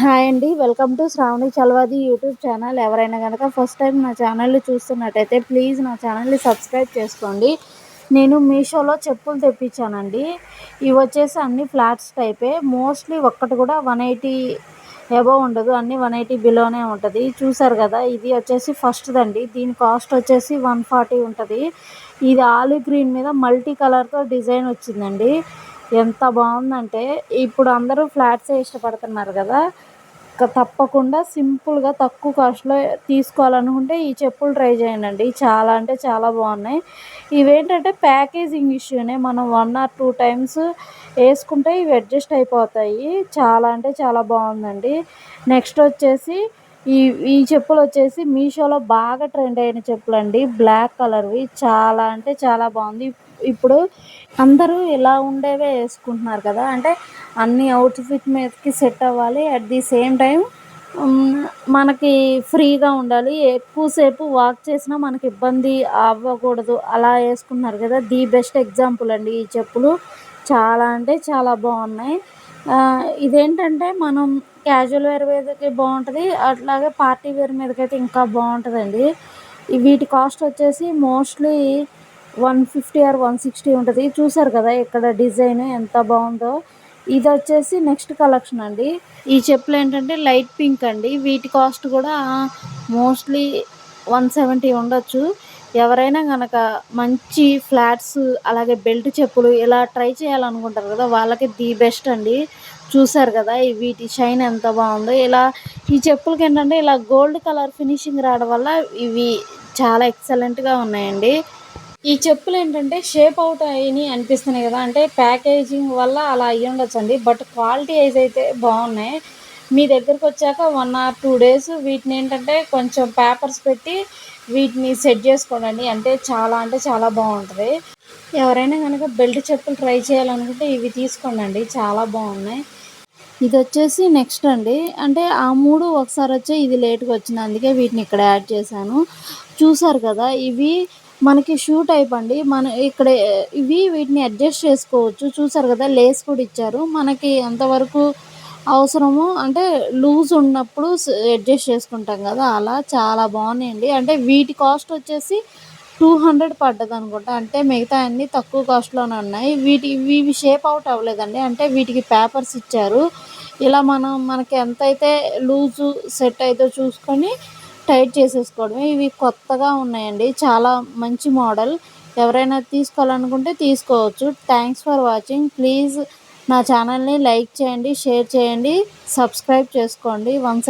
Hi అండి. Welcome to Shravani Chalavadi YouTube channel. ఎవరైనా కనుక ఫస్ట్ టైం నా ఛానల్ని చూస్తున్నట్టయితే ప్లీజ్ నా ఛానల్ని సబ్స్క్రైబ్ చేసుకోండి. నేను మీషోలో చెప్పులు తెప్పించానండి. ఇవి వచ్చేసి అన్ని ఫ్లాట్స్ టైపే. మోస్ట్లీ ఒక్కటి కూడా వన్ ఎయిటీ ఎబో ఉండదు. అన్ని వన్ ఎయిటీ బిలోనే ఉంటుంది. చూసారు కదా ఇది వచ్చేసి ఫస్ట్దండి. దీని కాస్ట్ వచ్చేసి వన్ ఫార్టీ ఉంటుంది. ఇది ఆలివ్ గ్రీన్ మీద మల్టీ కలర్తో డిజైన్ వచ్చిందండి. ఎంత బాగుందంటే ఇప్పుడు అందరూ ఫ్లాట్సే ఇష్టపడుతున్నారు కదా తప్పకుండా సింపుల్గా తక్కువ కాస్ట్లో తీసుకోవాలనుకుంటే ఈ చెప్పులు ట్రై చేయండి చాలా అంటే చాలా బాగున్నాయి. ఇవేంటంటే ప్యాకేజింగ్ ఇష్యూనే మనం వన్ ఆర్ టూ టైమ్స్ వేసుకుంటే ఇవి అడ్జస్ట్ అయిపోతాయి. చాలా అంటే చాలా బాగుందండి. నెక్స్ట్ వచ్చేసి ఈ ఈ చెప్పులు వచ్చేసి మీషోలో బాగా ట్రెండ్ అయిన చెప్పులు అండి బ్లాక్ కలర్వి. చాలా అంటే చాలా బాగుంది. ఇప్పుడు అందరూ ఇలా ఉండేవే వేసుకుంటున్నారు కదా. అంటే అన్ని అవుట్ఫిట్ మీదకి సెట్ అవ్వాలి. అట్ ది సేమ్ టైం మనకి ఫ్రీగా ఉండాలి. ఎక్కువసేపు వాక్ చేసినా మనకి ఇబ్బంది అవ్వకూడదు. అలా వేసుకున్నారు కదా. ది బెస్ట్ ఎగ్జాంపుల్ అండి ఈ చెప్పులు. చాలా అంటే చాలా బాగున్నాయి. ఇదేంటంటే మనం క్యాజువల్ వేర్ మీదకి బాగుంటుంది అట్లాగే పార్టీ వేర్ మీదకైతే ఇంకా బాగుంటుందండి. వీటి కాస్ట్ వచ్చేసి mostly one fifty or one sixty ఉంటుంది. చూసారు కదా ఇక్కడ డిజైన్ ఎంత బాగుందో. ఇది వచ్చేసి నెక్స్ట్ కలెక్షన్ అండి. ఈ చెప్పులు ఏంటంటే లైట్ పింక్ అండి. వీటి కాస్ట్ కూడా మోస్ట్లీ వన్ సెవెంటీ ఉండొచ్చు. ఎవరైనా కనుక మంచి ఫ్లాట్స్ అలాగే బెల్ట్ చెప్పులు ఇలా ట్రై చేయాలనుకుంటారు కదా వాళ్ళకి ది బెస్ట్ అండి. చూసారు కదా వీటి షైన్ ఎంత బాగుందో. ఇలా ఈ చెప్పులకి ఏంటంటే ఇలా గోల్డ్ కలర్ ఫినిషింగ్ రావడం వల్ల ఇవి చాలా ఎక్సలెంట్గా ఉన్నాయండి. ఈ చెప్పులు ఏంటంటే షేప్ అవుట్ అయ్యి అనిపిస్తున్నాయి కదా అంటే ప్యాకేజింగ్ వల్ల అలా అయ్యి ఉండొచ్చండి బట్ క్వాలిటీ వైజ్ అయితే బాగున్నాయి. మీ దగ్గరకు వచ్చాక వన్ ఆర్ టూ డేస్ వీటిని ఏంటంటే కొంచెం పేపర్స్ పెట్టి వీటిని సెట్ చేసుకోండి. అంటే చాలా అంటే చాలా బాగుంటుంది. ఎవరైనా కనుక బెల్ట్ చెప్పులు ట్రై చేయాలనుకుంటే ఇవి తీసుకోండి చాలా బాగున్నాయి. ఇది వచ్చేసి నెక్స్ట్ అండి. అంటే ఆ మూడు ఒకసారి వచ్చే ఇది లేట్గా వచ్చింది. అందుకే వీటిని ఇక్కడ యాడ్ చేశాను. చూసారు కదా ఇవి మనకి షూ టైప్ అండి. మన ఇక్కడ ఇవి వీటిని అడ్జస్ట్ చేసుకోవచ్చు. చూసారు కదా లేస్ కూడా ఇచ్చారు. మనకి ఎంతవరకు అవసరము అంటే లూజ్ ఉన్నప్పుడు అడ్జస్ట్ చేసుకుంటాం కదా అలా చాలా బాగున్నాయండి. అంటే వీటి కాస్ట్ వచ్చేసి టూ హండ్రెడ్ పడ్డది అనుకుంటా. అంటే మిగతా అన్నీ తక్కువ కాస్ట్లోనే ఉన్నాయి. వీటి ఇవి షేప్ అవుట్ అవ్వలేదండి. అంటే వీటికి పేపర్స్ ఇచ్చారు. ఇలా మనం మనకి ఎంతైతే లూజు సెట్ అయితే చూసుకొని టైట్ చేసేసుకోవడమే. ఇవి కొత్తగా ఉన్నాయండి. చాలా మంచి మోడల్. ఎవరైనా తీసుకోవాలనుకుంటే తీసుకోవచ్చు. Thanks for watching. ప్లీజ్ నా ఛానల్ని లైక్ చేయండి షేర్ చేయండి సబ్స్క్రైబ్ చేసుకోండి. వన్స్